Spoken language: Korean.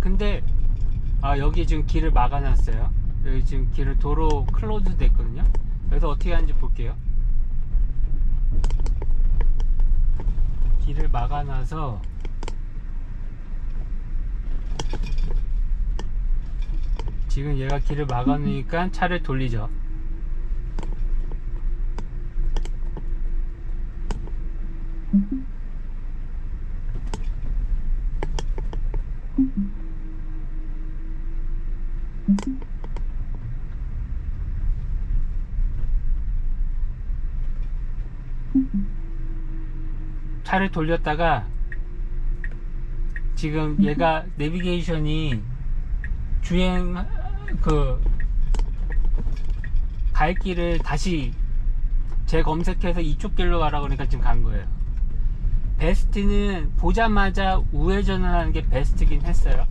근데 아 여기 지금 길을 막아놨어요. 여기 지금 길을 도로 클로즈 됐거든요. 그래서 어떻게 하는지 볼게요. 길을 막아놔서 지금 얘가 길을 막아놓으니까 차를 돌리죠. 차를 돌렸다가 지금 얘가 내비게이션이 주행 그 갈 길을 다시 재검색해서 이쪽 길로 가라 그러니까 지금 간 거예요. 베스트는 보자마자 우회전을 하는 게 베스트긴 했어요.